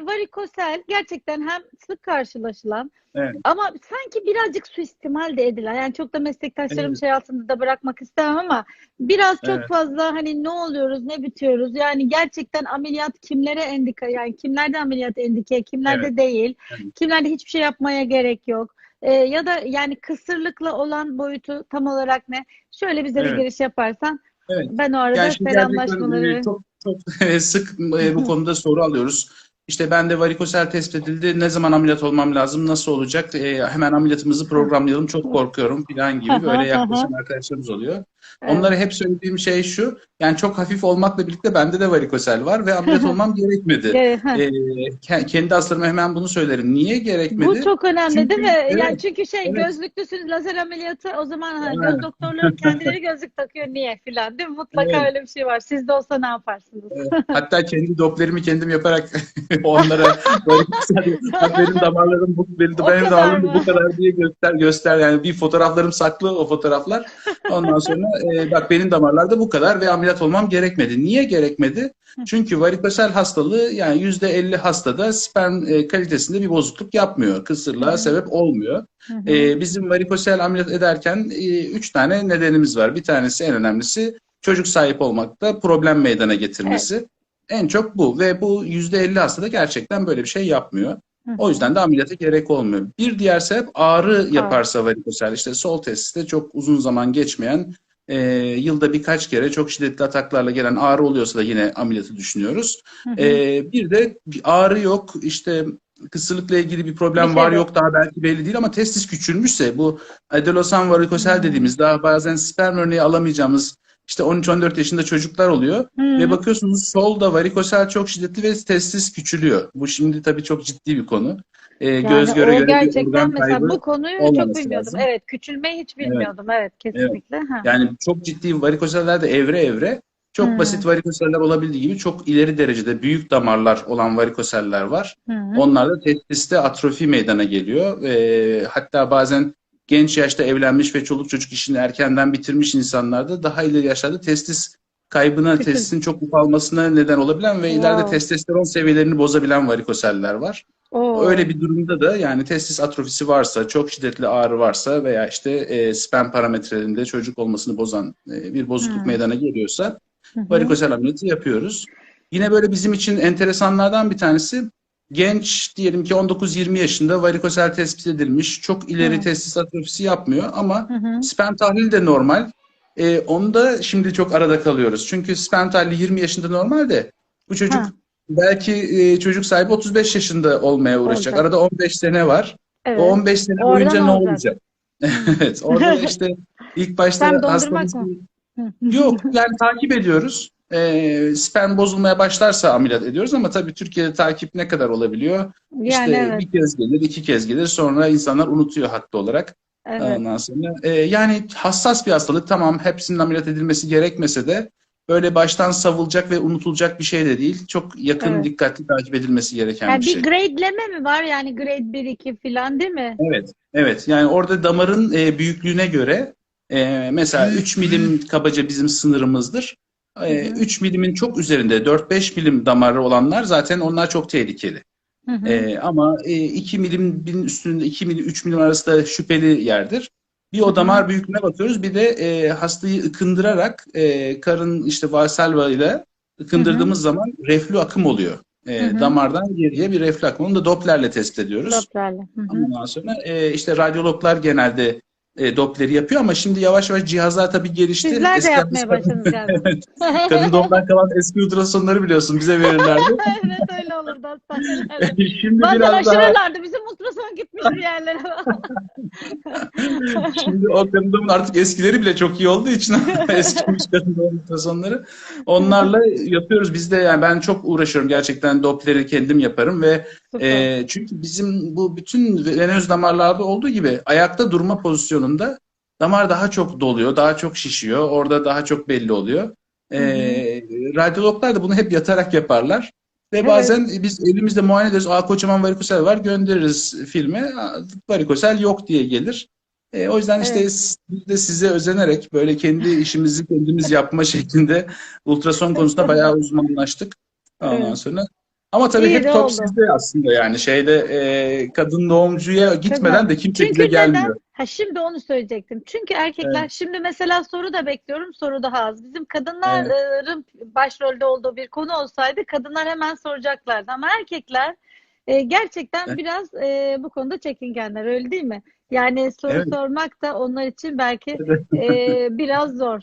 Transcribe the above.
varikosel gerçekten hem sık karşılaşılan Evet. ama sanki birazcık suistimal de edilen. Yani çok da meslektaşlarım Evet. şey altında da bırakmak istemem ama biraz çok Evet. fazla hani ne oluyoruz, ne bitiyoruz? Yani gerçekten ameliyat kimlere endika yani kimlerde ameliyat endike, kimlerde Evet. değil, Evet. kimlerde hiçbir şey yapmaya gerek yok. Ee, ya da yani kısırlıkla olan boyutu tam olarak ne? Şöyle bize bir Evet. giriş yaparsan Evet. ben o arada Yani selamlaşmaları e, çok çok sık e, bu konuda soru alıyoruz. İşte ben de varikosel tespit edildi. Ne zaman ameliyat olmam lazım? Nasıl olacak? E, hemen ameliyatımızı programlayalım. Çok korkuyorum falan gibi böyle yaklaşan arkadaşlarımız oluyor. Evet. Onlara hep söylediğim şey şu. Yani çok hafif olmakla birlikte bende de varikosel var ve ameliyat olmam gerekmedi. Evet. E, ke- kendi hastalarıma hemen bunu söylerim. Niye gerekmedi? Bu çok önemli Çünkü- değil mi? Yani evet, çünkü şey evet. gözlüklüsünüz lazer ameliyatı o zaman ha, Evet. göz doktorları kendileri gözlük takıyor niye filan değil mi? Mutlaka Evet. öyle bir şey var. Sizde olsa ne yaparsınız? Hatta kendi doplerimi kendim yaparak onlara benim damarlarım bu benim, O benim damarlarım mı? bu kadar diye göster göster yani bir fotoğraflarım saklı o fotoğraflar. Ondan sonra e, bak benim damarlarda bu kadar ve ameliyat olmam gerekmedi. Niye gerekmedi? Çünkü varikosel hastalığı yani %50 hastada sperm e, kalitesinde bir bozukluk yapmıyor. Kısırlığa sebep olmuyor. E, bizim varikosel ameliyat ederken e, üç tane nedenimiz var. Bir tanesi en önemlisi çocuk sahip olmakta problem meydana getirmesi. En çok bu ve bu %50 hastada gerçekten böyle bir şey yapmıyor. Hı O yüzden de ameliyata gerek olmuyor. Bir diğer sebep ağrı yaparsa varikosel işte sol tesiste çok uzun zaman geçmeyen e, yılda birkaç kere çok şiddetli ataklarla gelen ağrı oluyorsa da yine ameliyatı düşünüyoruz. Hı hı. E, bir de ağrı yok işte kısırlıkla ilgili bir problem Bir şey var yok. yok daha belki belli değil ama testis küçülmüşse bu adelosan varikosel dediğimiz daha bazen sperm örneği alamayacağımız işte 13-14 yaşında çocuklar oluyor. Hı Ve bakıyorsunuz solda varikosel çok şiddetli ve testis küçülüyor. Bu şimdi tabii çok ciddi bir konu. Ee, Yani göz göre göre bir gerçekten organ mesela kaybı. bu konuyu çok bilmiyordum. lazım. Evet, küçülmeyi hiç bilmiyordum. Evet, kesinlikle. Ha. Yani çok ciddi varikoseller de evre evre. Çok Hmm. basit varikoseller olabildiği gibi çok ileri derecede büyük damarlar olan varikoseller var. Hı. Onlarda testiste atrofi meydana geliyor. Ee, hatta bazen genç yaşta evlenmiş ve çoluk çocuk işini erkenden bitirmiş insanlarda daha ileri yaşlarda testis kaybına, testisin çok ufalmasına neden olabilen ve ileride Wow. testosteron seviyelerini bozabilen varikoseller var. Oo. Öyle bir durumda da yani testis atrofisi varsa, çok şiddetli ağrı varsa veya işte e, sperm parametrelerinde çocuk olmasını bozan e, bir bozukluk Hmm. meydana geliyorsa varikosel ameliyatı yapıyoruz. Yine böyle bizim için enteresanlardan bir tanesi genç diyelim ki 19-20 yaşında varikosel tespit edilmiş. Çok ileri Hı. testis atrofisi yapmıyor ama Hı hı. sperm tahlili de normal. E, onda şimdi çok arada kalıyoruz. Çünkü sperm tahlili 20 yaşında normal de bu çocuk Ha. belki e, çocuk sahibi 35 yaşında olmaya uğraşacak. Olacak. Arada 15 sene var. Evet. O 15 sene Oradan boyunca ne olacak. evet. Orada işte ilk başta dondurmak mı? Hı. Yok yani takip ediyoruz. Ee, sperm bozulmaya başlarsa ameliyat ediyoruz ama tabii Türkiye'de takip ne kadar olabiliyor? Yani İşte evet. bir kez gelir, iki kez gelir sonra insanlar unutuyor haklı olarak. Evet. Ondan sonra e, yani hassas bir hastalık tamam hepsinin ameliyat edilmesi gerekmese de böyle baştan savılacak ve unutulacak bir şey de değil. Çok yakın Evet. dikkatli takip edilmesi gereken Yani bir bir şey. gradeleme mi var? Yani grade 1 2 falan değil mi? Evet, evet. Yani orada damarın e, büyüklüğüne göre e, mesela 3 milim kabaca bizim sınırımızdır. E, Hı hı. 3 milimin çok üzerinde 4-5 milim damarı olanlar zaten onlar çok tehlikeli. Hı hı. E, ama e, 2 milimin üstünde 2 milim 3 milim arası da şüpheli yerdir. Bir Hı hı. o damar büyüklüğüne bakıyoruz. Bir de e, hastayı ıkındırarak e, karın işte valsalva ile ıkındırdığımız zaman reflü akım oluyor. E, Hı hı. damardan geriye bir reflü akım. Onu da Doppler'le tespit ediyoruz. Doppler'le. Hı hı. Ondan sonra e, işte radyologlar genelde e, Doppler'i yapıyor ama şimdi yavaş yavaş cihazlar tabii gelişti. Sizler de Eskiden yapmaya başladınız. Kadın doğumdan kalan eski ultrasonları biliyorsun bize verirlerdi. Evet öyle olurdu hastanelerde. şimdi biraz daha. Bizim ultrason gitmiş bir yerlere. şimdi o kadın doğumun artık eskileri bile çok iyi olduğu için eskimiş doğum ultrasonları. Onlarla yapıyoruz biz de yani ben çok uğraşıyorum gerçekten Doppler'i kendim yaparım ve Süper. E, çünkü bizim bu bütün venöz damarlarda olduğu gibi ayakta durma pozisyonunda damar daha çok doluyor, daha çok şişiyor. Orada daha çok belli oluyor. E, radyologlar da bunu hep yatarak yaparlar. Ve Evet. bazen biz elimizde muayene ederiz. Aa kocaman varikosel var göndeririz filme. Varikosel yok diye gelir. E, o yüzden işte Evet. biz de size özenerek böyle kendi işimizi kendimiz yapma şeklinde ultrason konusunda bayağı uzmanlaştık. Ondan Evet. sonra Ama tabii İyi hep top oldu. sizde aslında yani şeyde e, kadın doğumcuya gitmeden de kimse Çünkü bize gelmiyor. neden? Ha şimdi onu söyleyecektim. Çünkü erkekler şimdi mesela soru da bekliyorum, soru daha az. Bizim kadınların başrolde olduğu bir konu olsaydı kadınlar hemen soracaklardı. Ama erkekler e, gerçekten Evet. biraz e, bu konuda çekingenler, öyle değil mi? Yani soru Evet. sormak da onlar için belki Evet. e, biraz zor.